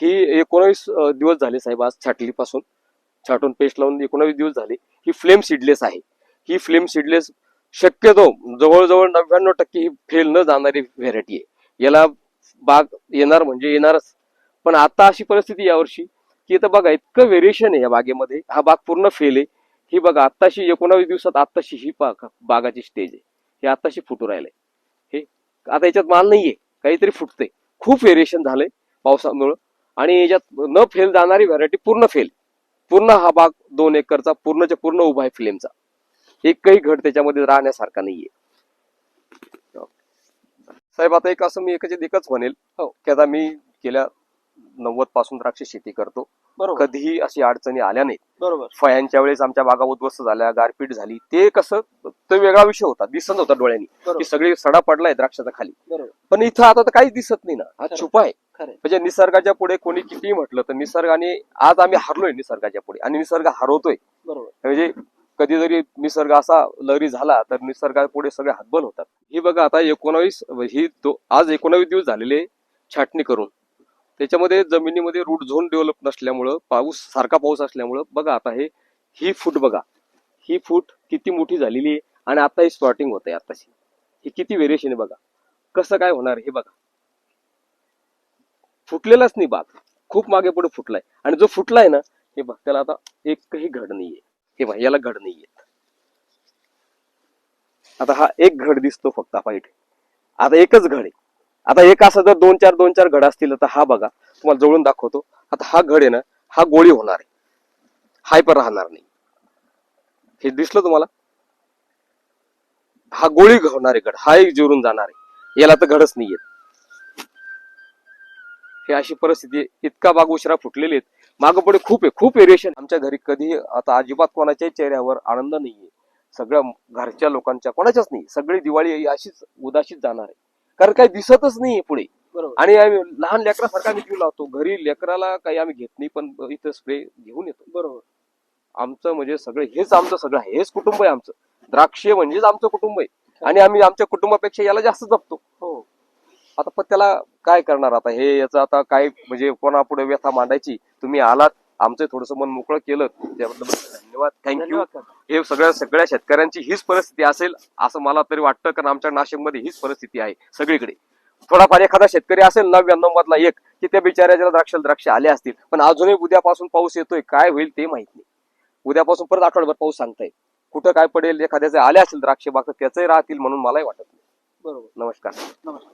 ही एकोणावीस दिवस झाले साहेब आज छाटलीपासून छाटून पेस्ट लावून एकोणावीस दिवस झाले. ही फ्लेम सीडलेस आहे. ही फ्लेम सीडलेस शक्यतो जवळजवळ नव्याण्णव टक्के ही फेल न जाणारी व्हेरायटी आहे. याला बाग येणार म्हणजे येणारच. पण आता अशी परिस्थिती यावर्षी की इथं बघा इतकं व्हेरिएशन आहे या बागेमध्ये. हा बाग पूर्ण फेल आहे. ही बघा आत्ताशी एकोणावीस दिवसात आत्ताशी ही बाग बागाची स्टेज आहे. हे आत्ताशी फुटू राहिलंय. हे आता याच्यात माल नाहीये. काहीतरी फुटतंय. खूप व्हेरिएशन झालंय पावसामुळं. आणि याच्यात न फेल जाणारी व्हरायटी पूर्ण फेल पूर्ण हा बाग दोन एकरचा पूर्णच्या पूर्ण उभा आहे फ्लेमचा एकही घट त्याच्यामध्ये राहण्यासारखा नाहीये. साहेब आता एक असं मी एकच एकच म्हणेल हो. की आता मी गेल्या नव्वदपासून द्राक्ष शेती करतो. बरोबर. कधीही अशी अडचणी आल्या नाहीत. बरोबर. फयांच्या वेळेस आमच्या बागा उद्ध्वस्त झाल्या गारपीट झाली. ते कसं तो वेगळा विषय होता दिसत होता डोळ्यांनी. की सगळी सडा पडलाय द्राक्षाच्या खाली. पण इथं आता तर काहीच दिसत नाही ना हा. छुपा आहे. म्हणजे निसर्गाच्या पुढे कोणी किती म्हटलं तर निसर्गाने आज आम्ही हारलोय निसर्गाच्या पुढे आणि निसर्ग हरवतोय. म्हणजे कधी जरी निसर्ग असा लहरी झाला तर निसर्गा पुढे सगळे हातबल होतात. ही बघा आता एकोणावीस ही आज एकोणावीस दिवस झालेले छाटणी करून. त्याच्यामध्ये जमिनीमध्ये रूट झोन डेव्हलप नसल्यामुळं पाऊस सारखा पाऊस असल्यामुळं बघा आता हे ही फूट बघा. ही फूट किती मोठी झालेली आहे. आणि आता ही स्पॉटिंग होत आहे आताशी. हे किती व्हेरिएशन आहे बघा. कसं काय होणार हे बघा. फुटलेलाच नाही बाग. खूप मागे पुढे फुटलाय. आणि जो फुटलाय ना हे बघ त्याला आता एकही घड नाहीये. हे बघ याला घड नाहीये. आता हा एक घड दिसतो फक्त हा इथे आता एकच घड आहे. आता एक असं जर दोन चार दोन चार घड असतील तर हा बघा तुम्हाला जवळून दाखवतो. आता हा घड आहे ना हा गोळी होणार आहे. हाय पण राहणार नाही. हे दिसलं तुम्हाला? हा गोळी आहे घड हा एक जिवरून जाणार आहे. याला तर घडच नाहीये. हे अशी परिस्थिती. इतका बाग उशिरा फुटलेले आहेत. मागं पुढे खूप आहे. खूप व्हेरिएशन आमच्या घरी कधी आता अजिबात कोणाच्याही चेहऱ्यावर आनंद नाहीये. सगळ्या घरच्या लोकांच्या कोणाच्याच नाही सगळी दिवाळी ही अशीच उदाशीच जाणार आहे. कारण काही दिसतच नाहीये पुढे. आणि आम्ही लहान लेकरासारखा आम्ही जीव लावतो. घरी लेकराला काही आम्ही घेत नाही पण इथं स्प्रे घेऊन येतो. बरोबर. आमचं म्हणजे सगळं हेच आमचं सगळं हेच कुटुंब आहे आमचं. द्राक्षे म्हणजेच आमचं कुटुंब आहे. आणि आम्ही आमच्या कुटुंबापेक्षा याला जास्त जपतो. हो. आता पण त्याला काय करणार आता? हे याचं आता काय म्हणजे कोणापुढे व्यथा मांडायची? तुम्ही आलात आमचं थोडस मन मोकळं केलं. त्याबद्दल धन्यवाद. थँक्यू. हे सगळ्या सगळ्या शेतकऱ्यांची हीच परिस्थिती असेल असं मला तरी वाटतं कारण आमच्या नाशिकमध्ये हीच परिस्थिती आहे सगळीकडे. थोडाफार एखादा शेतकरी असेल नव्याण्णव मधला एक की त्या बिचाऱ्याच्या द्राक्ष द्राक्ष आले असतील. पण अजूनही उद्यापासून पाऊस येतोय काय होईल ते माहीत नाही. उद्यापासून परत आठवड्याभर पाऊस सांगताय कुठं काय पडेल एखाद्याचे आले असेल द्राक्ष बाग तर त्याचंही राहतील म्हणून मलाही वाटत नाही. बरोबर. नमस्कार. नमस्कार.